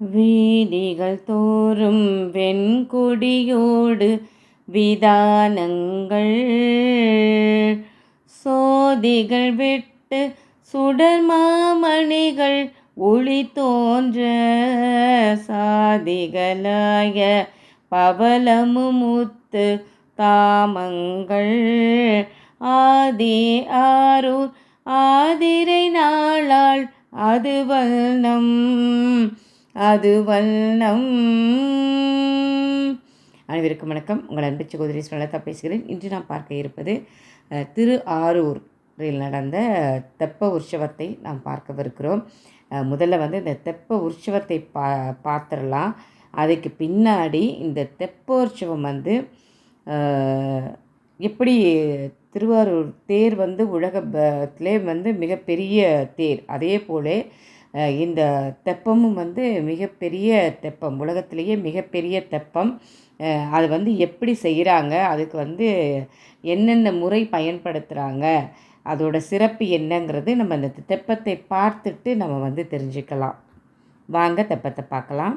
வீதிகள் தோறும் வெண்கொடியோடு விதானங்கள். சோதிகள் விட்டு சுடர் மாமணிகள் ஒளி தோன்ற சாதிகளாய பவலமு முத்து தாமங்கள். ஆதி ஆரூர் ஆதிரை நாளால் அது வல்லம் அது வல்லம் அனைவருக்கும் வணக்கம். உங்கள் அன்பு சகோதரி ஸ்மலதா பேசுகிறேன். இன்று நான் பார்க்க இருப்பது திரு ஆரூரில் நடந்த தெப்ப உற்சவத்தை நாம் பார்க்கவிருக்கிறோம். முதல்ல வந்து இந்த தெப்ப உற்சவத்தை பா பார்த்துடலாம். அதுக்கு பின்னாடி இந்த தெப்ப உற்சவம் வந்து எப்படி திருவாரூர் தேர் வந்து உலகத்திலே வந்து மிகப்பெரிய தேர். அதே போல இந்த தெப்பமும் வந்து மிகப்பெரிய தெப்பம். உலகத்திலேயே மிகப்பெரிய தெப்பம். அது வந்து எப்படி செய்கிறாங்க அதுக்கு வந்து என்னென்ன முறை பயன்படுத்துகிறாங்க அதோட சிறப்பு என்னங்கிறது நம்ம இந்த தெப்பத்தை பார்த்துட்டு நம்ம வந்து தெரிஞ்சுக்கலாம். வாங்க தெப்பத்தை பார்க்கலாம்.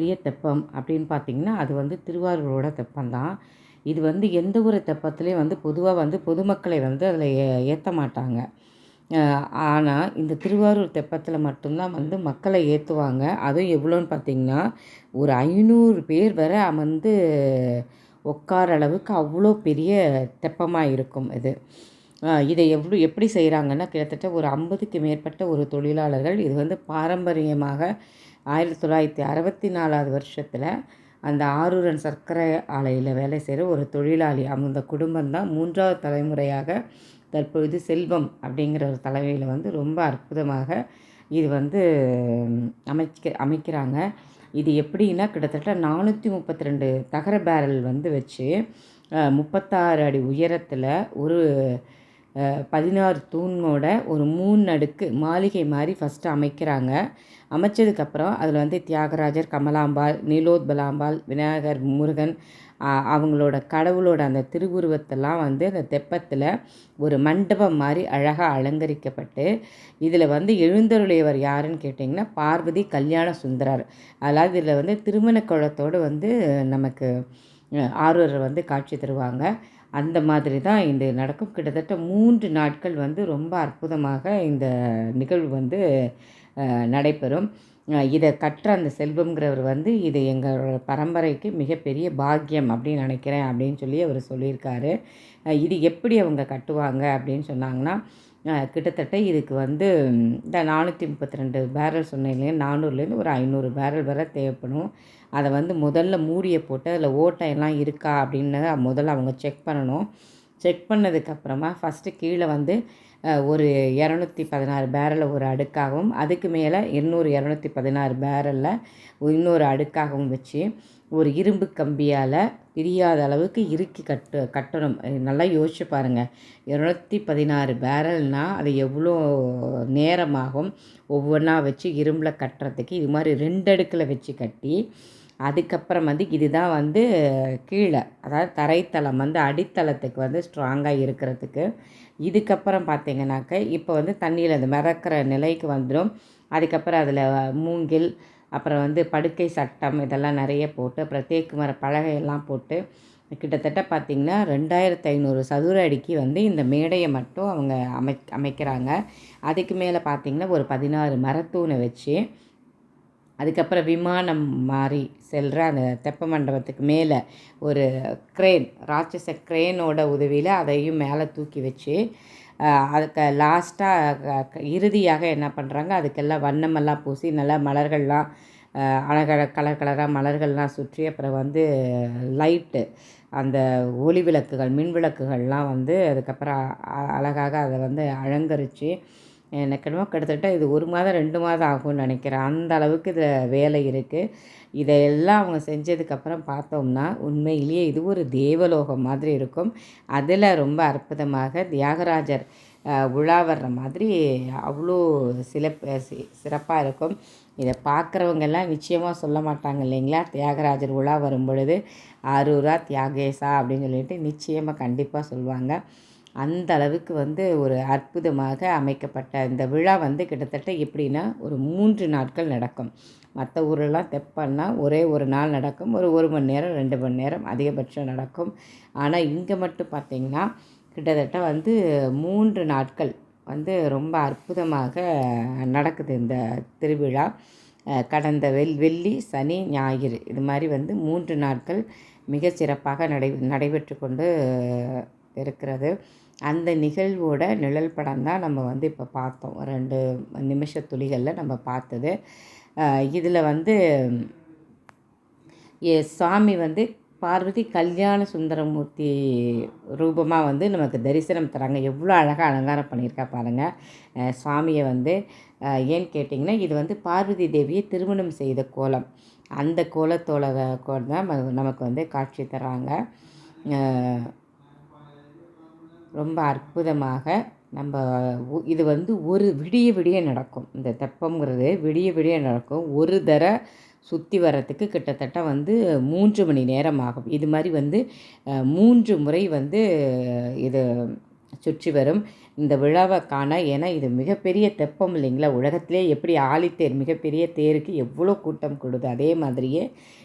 பெரிய தெப்பம் அப்படின்னு பார்த்தீங்கன்னா அது வந்து திருவாரூரோட தெப்பம் தான் இது வந்து எந்த ஒரு தெப்பத்துலேயும் வந்து பொதுவாக வந்து பொதுமக்களை வந்து அதில் ஏ ஏற்ற மாட்டாங்க. ஆனால் இந்த திருவாரூர் தெப்பத்தில் மட்டும்தான் வந்து மக்களை ஏற்றுவாங்க அதுவும் எவ்வளோன்னு பார்த்திங்கன்னா ஒரு ஐநூறு பேர் வரை அமர்ந்து உட்கார அளவுக்கு அவ்வளோ பெரிய தெப்பமாக இருக்கும் இது. இதை எவ்வளோ எப்படி செய்கிறாங்கன்னா கிட்டத்தட்ட ஒரு ஐம்பதுக்கு மேற்பட்ட ஒரு தொழிலாளர்கள் இது வந்து பாரம்பரியமாக ஆயிரத்தி தொள்ளாயிரத்தி அறுபத்தி நாலாவது வருஷத்தில் அந்த ஆரூரன் சர்க்கரை ஆலையில் வேலை செய்கிற ஒரு தொழிலாளி. அந்த குடும்பம் தான் மூன்றாவது தலைமுறையாக தற்பொழுது செல்வம் அப்படிங்கிற ஒரு தலைமையில் வந்து ரொம்ப அற்புதமாக இது வந்து அமைக்க அமைக்கிறாங்க. இது எப்படின்னா கிட்டத்தட்ட நானூற்றி முப்பத்தி ரெண்டு தகர பேரல் வந்து வச்சு முப்பத்தாறு அடி உயரத்தில் ஒரு பதினாறு தூணோட ஒரு மூணு அடுக்கு மாளிகை மாதிரி ஃபஸ்ட்டு அமைக்கிறாங்க. அமைச்சதுக்கப்புறம் அதில் வந்து தியாகராஜர் கமலாம்பாள் நீலோத்பலாம்பாள் விநாயகர் முருகன் அவங்களோட கடவுளோட அந்த திருவுருவத்தெல்லாம் வந்து அந்த தெப்பத்தில் ஒரு மண்டபம் மாதிரி அழகாக அலங்கரிக்கப்பட்டு இதில் வந்து எழுந்தருளியவர் யாருன்னு கேட்டிங்கன்னா பார்வதி கல்யாண சுந்தரர். அதாவது இதில் வந்து திருமண குளத்தோடு வந்து நமக்கு ஆரூரர் வந்து காட்சி தருவாங்க. அந்த மாதிரி தான் இந்த நடக்கும். கிட்டத்தட்ட மூன்று நாட்கள் வந்து ரொம்ப அற்புதமாக இந்த நிகழ்வு வந்து நடைபெறும். இதை கற்ற அந்த செல்வம்ங்கிறவர் வந்து இது எங்களோட பரம்பரைக்கு மிகப்பெரிய பாக்கியம் அப்படின்னு நினைக்கிறேன் அப்படின்னு சொல்லி அவர் சொல்லியிருக்காரு. இது எப்படி அவங்க கட்டுவாங்க அப்படின்னு சொன்னாங்கன்னா கிட்டத்தட்ட இதுக்கு வந்து இந்த நானூற்றி முப்பத்தி ரெண்டு பேரல் சொன்னீங்களே நானூறுலேருந்து ஒரு ஐநூறு பேரல் வரை தேவைப்படும். அதை வந்து முதல்ல மூடியை போட்டு அதில் ஓட்டையெல்லாம் இருக்கா அப்படின்னு முதல்ல அவங்க செக் பண்ணணும். செக் பண்ணதுக்கப்புறமா ஃபஸ்ட்டு கீழே வந்து ஒரு இரநூத்தி பதினாறு பேரலில் ஒரு அடுக்காகவும் அதுக்கு மேலே இன்னொரு இரநூத்தி பதினாறு பேரலில் இன்னொரு அடுக்காகவும் வச்சு ஒரு இரும்பு கம்பியால் பிரியாத அளவுக்கு இறுக்கி கட்டு கட்டணும். நல்லா யோசிச்சு பாருங்கள் இரநூத்தி பதினாறு பேரல்னால் அது எவ்வளோ நேரமாகும்? ஒவ்வொன்றா வச்சு இரும்பில் கட்டுறதுக்கு. இது மாதிரி ரெண்டு அடுக்கில் வச்சு கட்டி அதுக்கப்புறம் வந்து இதுதான் வந்து கீழே அதாவது தரைத்தளம் வந்து அடித்தளத்துக்கு வந்து ஸ்ட்ராங்காக இருக்கிறதுக்கு. இதுக்கப்புறம் பார்த்திங்கனாக்க இப்போ வந்து தண்ணியில் அது மிதக்கிற நிலைக்கு வந்துடும் அதுக்கப்புறம் அதில் மூங்கில் அப்புறம் வந்து படுக்கை சட்டம் இதெல்லாம் நிறைய போட்டு அப்புறம் தேக்கு மர பலகையெல்லாம் போட்டு கிட்டத்தட்ட பார்த்திங்கன்னா ரெண்டாயிரத்து ஐநூறு சதுர அடிக்கு வந்து இந்த மேடையை மட்டும் அவங்க அமை அமைக்கிறாங்க. அதுக்கு மேலே பார்த்திங்கன்னா ஒரு பதினாறு மரத்தூணை வச்சு அதுக்கப்புறம் விமானம் மாறி செல்கிற அந்த தெப்ப மண்டபத்துக்கு மேலே ஒரு க்ரேன் ராட்சச க்ரேனோட உதவியில் அதையும் மேலே தூக்கி வச்சு அதுக்கு லாஸ்ட்டாக இறுதியாக என்ன பண்ணுறாங்க அதுக்கெல்லாம் வண்ணமெல்லாம் பூசி நல்லா மலர்கள்லாம் அழகழ கலர் கலராக மலர்கள்லாம் சுற்றி அப்புறம் வந்து லைட்டு அந்த ஒளி விளக்குகள் மின் விளக்குகள்லாம் வந்து அதுக்கப்புறம் அழகாக அதை வந்து அலங்கரித்து எனக்கு என்னமோ கிட்டத்தட்ட இது ஒரு மாதம் ரெண்டு மாதம் ஆகும்னு நினைக்கிறேன். அந்த அளவுக்கு இதில் வேலை இருக்குது இதையெல்லாம் அவங்க செஞ்சதுக்கப்புறம் பார்த்தோம்னா உண்மையிலேயே இது ஒரு தேவலோகம் மாதிரி இருக்கும். அதில் ரொம்ப அற்புதமாக தியாகராஜர் உலா வர்ற மாதிரி அவ்வளோ சிலப் சிறப்பாக இருக்கும். இதை பார்க்குறவங்கெல்லாம் நிச்சயமாக சொல்ல மாட்டாங்க இல்லைங்களா? தியாகராஜர் உலா வரும் பொழுது ஆரூரா தியாகேசா அப்படின்னு சொல்லிட்டு நிச்சயமாக கண்டிப்பாக சொல்லுவாங்க அந்த அளவுக்கு வந்து ஒரு அற்புதமாக அமைக்கப்பட்ட இந்த விழா வந்து கிட்டத்தட்ட எப்படின்னா ஒரு மூன்று நாட்கள் நடக்கும். மற்ற ஊரெல்லாம் தெப்பன்னா ஒரே ஒரு நாள் நடக்கும். ஒரு ஒரு மணி நேரம் ரெண்டு மணி நேரம் அதிகபட்சம் நடக்கும். ஆனால் இங்கே மட்டும் பார்த்திங்கன்னா கிட்டத்தட்ட வந்து மூன்று நாட்கள் வந்து ரொம்ப அற்புதமாக நடக்குது இந்த திருவிழா. கடந்த வெள் வெள்ளி சனி ஞாயிறு இது மாதிரி வந்து மூன்று நாட்கள் மிக சிறப்பாக நடை நடைபெற்று கொண்டு இருக்கிறது. அந்த நிகழ்வோட நிழல் படம் தான் நம்ம வந்து இப்போ பார்த்தோம். ரெண்டு நிமிஷ துளிகளில் நம்ம பார்த்தது. இதில் வந்து சாமி வந்து பார்வதி கல்யாண சுந்தரமூர்த்தி ரூபமாக வந்து நமக்கு தரிசனம் தராங்க. எவ்வளோ அழகாக அலங்காரம் பண்ணியிருக்கா பாருங்கள் சுவாமியை வந்து ஏன்னு கேட்டிங்கன்னா இது வந்து பார்வதி தேவியை திருமணம் செய்த கோலம். அந்த கோலத்தோட கோலம் தான் நமக்கு வந்து காட்சி தராங்க. ரொம்ப அற்புதமாக நம்ம இது வந்து ஒரு விடிய விடிய நடக்கும். இந்த தெப்பங்கிறது விடிய விடிய நடக்கும். ஒரு தர சுற்றி வர்றதுக்கு கிட்டத்தட்ட வந்து மூன்று மணி நேரம் ஆகும். இது மாதிரி வந்து மூன்று முறை வந்து இது சுற்றி வரும். இந்த விழாவை காண ஏன்னா இது மிகப்பெரிய தெப்பம் இல்லைங்களா? உலகத்திலே எப்படி ஆழித்தேர் மிகப்பெரிய தேருக்கு எவ்வளோ கூட்டம் கொடுது? அதே மாதிரியே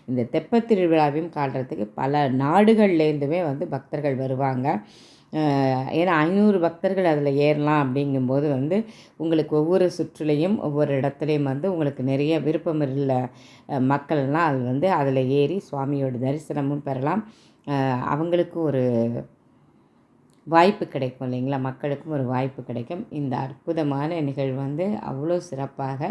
இந்த தெப்ப திருவிழாவையும் காட்டுறதுக்கு பல நாடுகள்லேருந்துமே வந்து பக்தர்கள் வருவாங்க. ஏன்னா ஐநூறு பக்தர்கள் அதில் ஏறலாம் அப்படிங்கும்போது வந்து உங்களுக்கு ஒவ்வொரு சுற்றுலையும் ஒவ்வொரு இடத்துலையும் வந்து உங்களுக்கு நிறைய விருப்பம் இல்லை மக்கள்லாம் அது வந்து அதில் ஏறி சுவாமியோட தரிசனமும் பெறலாம். அவங்களுக்கு ஒரு வாய்ப்பு கிடைக்கும் இல்லைங்களா? மக்களுக்கும் ஒரு வாய்ப்பு கிடைக்கும். இந்த அற்புதமான நிகழ்வு வந்து அவ்வளோ சிறப்பாக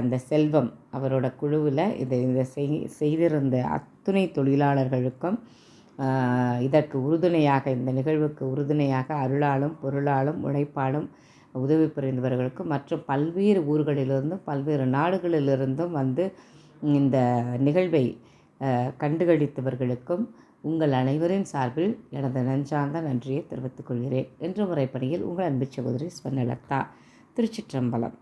அந்த செல்வம் அவரோட குழுவில் இதை இதை செய் செய்திருந்த அத்துணை தொழிலாளர்களுக்கும் இதற்கு உறுதுணையாக இந்த நிகழ்வுக்கு உறுதுணையாக அருளாலும் பொருளாலும் உழைப்பாலும் உதவி புரிந்தவர்களுக்கும் மற்றும் பல்வேறு ஊர்களிலிருந்தும் பல்வேறு நாடுகளிலிருந்தும் வந்து இந்த நிகழ்வை கண்டுகளித்தவர்களுக்கும் உங்கள் அனைவரின் சார்பில் எனது நெஞ்சார்ந்த நன்றியை தெரிவித்துக் கொள்கிறேன். என்ற முறைப்பணியில் உங்கள் அன்பு சகோதரி ஸ்வர்ணலதா திருச்சிற்றம்பலம்.